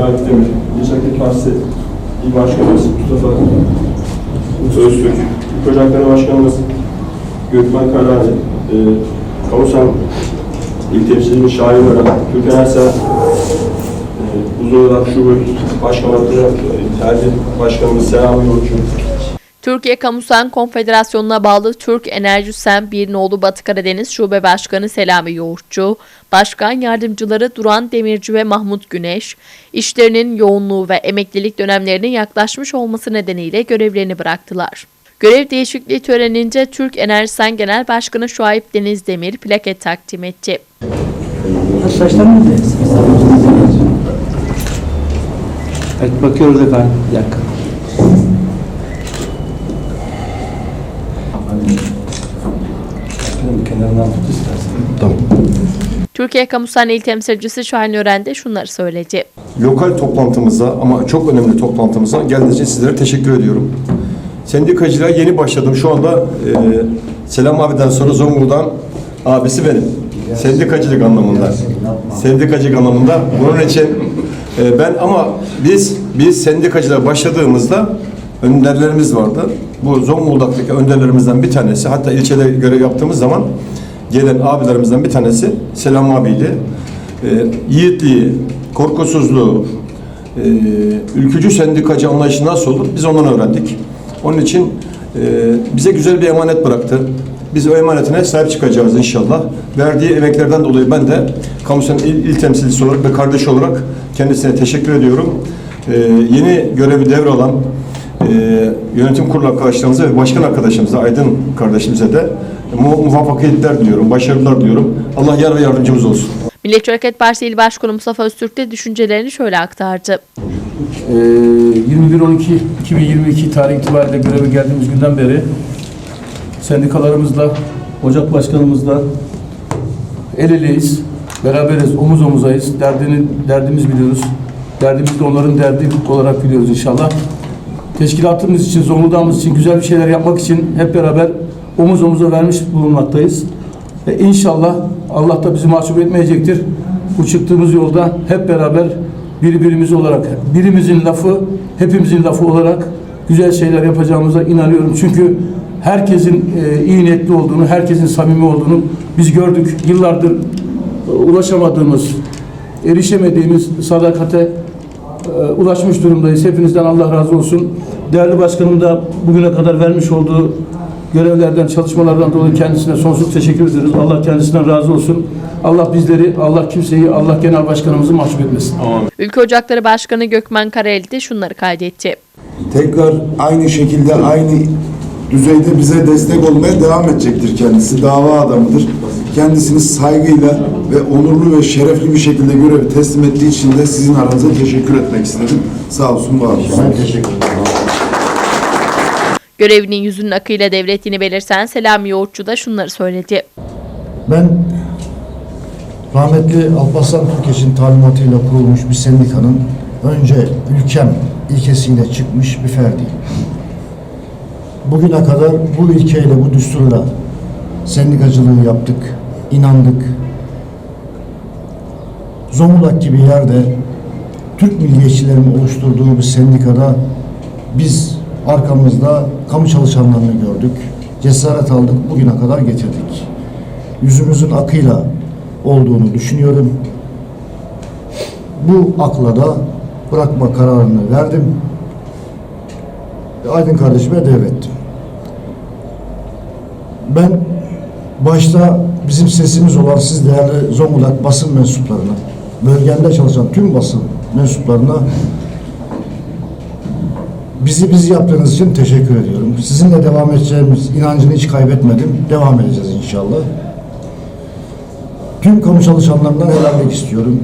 Şahit Demir, Hareket Partisi İl Başkanımız Mustafa Öztürk, İlk Ocakları Başkanımız Gökmen Karani, e, Kamusan İl Temsilcimiz Şahin Ören, Türkan Ersel, e, Uzun Şube Başkanlığı, Tercih Başkanımız Selami Yolcu, Türkiye Kamusan Konfederasyonu'na bağlı Türk Enerji Sen Bir Nolu Batı Karadeniz Şube Başkanı Selami Yoğurtçu, Başkan Yardımcıları Duran Demirci ve Mahmut Güneş, işlerinin yoğunluğu ve emeklilik dönemlerinin yaklaşmış olması nedeniyle görevlerini bıraktılar. Görev değişikliği törenince Türk Enerji Sen Genel Başkanı Şuayb Deniz Demir plaket takdim etti. Evet bakıyoruz efendim. Bir dakika. Efendim kenarından tut istersen. Türkiye Kamusan İl Temsilcisi Şahin Ören de şunları söyledi. lokal toplantımıza ama çok önemli toplantımıza geldiğiniz için sizlere teşekkür ediyorum. Sendikacılığa yeni başladım. Şu anda e, Selam abiden sonra Zonguldak'ın abisi benim. Sendikacılık anlamında. Sendikacılık anlamında. Bunun için e, ben ama biz biz sendikacılığa başladığımızda önderlerimiz vardı. Bu Zonguldak'taki önderlerimizden bir tanesi hatta ilçede görev yaptığımız zaman gelen abilerimizden bir tanesi Selam abiydi. E, yiğitliği, korkusuzluğu, e, ülkücü sendikacı anlayışı nasıl olur biz ondan öğrendik. Onun için e, bize güzel bir emanet bıraktı. Biz o emanetine sahip çıkacağız inşallah. Verdiği emeklerden dolayı ben de kamusunun il, il temsilcisi olarak ve kardeş olarak kendisine teşekkür ediyorum. E, yeni görevi devralan yönetim kurulu arkadaşlarımıza ve başkan arkadaşımıza, Aydın kardeşimize de mu muvaffakiyetler diliyorum, başarılar diliyorum. Allah yar ve yardımcımız olsun. Milliyetçi Hareket Partisi İl Başkanı Mustafa Öztürk de düşüncelerini şöyle aktardı. Ee, 21-12-2022 tarih itibariyle göreve geldiğimiz günden beri sendikalarımızla, ocak başkanımızla el eleyiz, beraberiz, omuz omuzayız. Derdini, derdimiz biliyoruz. Derdimiz de onların derdi olarak biliyoruz inşallah. Teşkilatımız için, Zonguldak'ımız için güzel bir şeyler yapmak için hep beraber omuz omuza vermiş bulunmaktayız. Ve inşallah Allah da bizi mahcup etmeyecektir. Bu çıktığımız yolda hep beraber birbirimiz olarak, birimizin lafı, hepimizin lafı olarak güzel şeyler yapacağımıza inanıyorum. Çünkü herkesin e, iyi niyetli olduğunu, herkesin samimi olduğunu biz gördük. Yıllardır e, ulaşamadığımız, erişemediğimiz sadakate e, ulaşmış durumdayız. Hepinizden Allah razı olsun. Değerli başkanım da bugüne kadar vermiş olduğu görevlerden, çalışmalardan dolayı kendisine sonsuz teşekkür ederiz. Allah kendisinden razı olsun. Allah bizleri, Allah kimseyi, Allah genel başkanımızı mahcup etmesin. Ülke Ocakları Başkanı Gökmen Kareli de şunları kaydetti. tekrar aynı şekilde aynı düzeyde bize destek olmaya devam edecektir kendisi. Dava adamıdır. Kendisini saygıyla ve onurlu ve şerefli bir şekilde görevi teslim ettiği için de sizin aranıza teşekkür etmek istedim. Sağ olsun, var olsun. Ben teşekkür ederim. Görevinin yüzünün akıyla devrettiğini belirten Selami Yoğurtçu da şunları söyledi. Ben rahmetli Alparslan Türkeş'in talimatıyla kurulmuş bir sendikanın önce ülkem ilkesiyle çıkmış bir ferdiyim. Bugüne kadar bu ilkeyle, bu düsturla sendikacılığı yaptık, inandık. Zonguldak gibi yerde Türk milliyetçilerinin oluşturduğu bir sendikada biz arkamızda kamu çalışanlarını gördük. Cesaret aldık, bugüne kadar getirdik. Yüzümüzün akıyla olduğunu düşünüyorum. Bu akla da bırakma kararını verdim. Ve Aydın kardeşime devrettim. Ben başta bizim sesimiz olan siz değerli Zonguldak basın mensuplarına, bölgemde çalışan tüm basın mensuplarına bizi biz yaptığınız için teşekkür ediyorum. Sizinle devam edeceğimiz inancını hiç kaybetmedim. Devam edeceğiz inşallah. Tüm kamu çalışanlarından helallik istiyorum.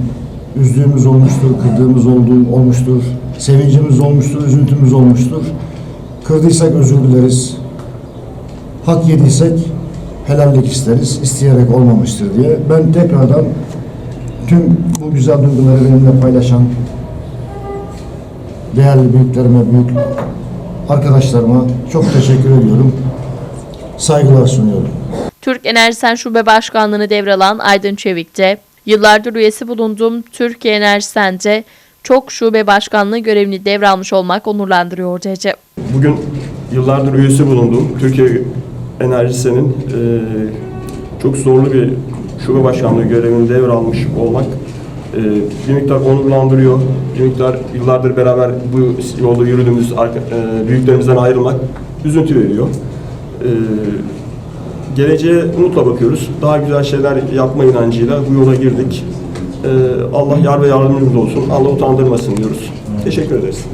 Üzdüğümüz olmuştur, kırdığımız olduğu olmuştur. Sevincimiz olmuştur, üzüntümüz olmuştur. Kırdıysak özür dileriz. Hak yediysek helallik isteriz. İsteyerek olmamıştır diye. Ben tekrardan tüm bu güzel duyguları benimle paylaşan değerli büyüklerime, büyük arkadaşlarıma çok teşekkür ediyorum. Saygılar sunuyorum. Türk Enerjisen Şube Başkanlığını devralan Aydın Çevik de, yıllardır üyesi bulunduğum Türkiye Enerjisen'de çok şube başkanlığı görevini devralmış olmak onurlandırıyor dedi. Bugün yıllardır üyesi bulunduğum Türkiye Enerjisi'nin e, çok zorlu bir şube başkanlığı görevini devralmış olmak e, bir miktar onurlandırıyor. Bir miktar yıllardır beraber bu yolda yürüdüğümüz e, büyüklerimizden ayrılmak üzüntü veriyor. E, geleceğe umutla bakıyoruz. Daha güzel şeyler yapma inancıyla bu yola girdik. E, Allah yar ve yardımcımız olsun. Allah utandırmasın diyoruz. Teşekkür ederiz.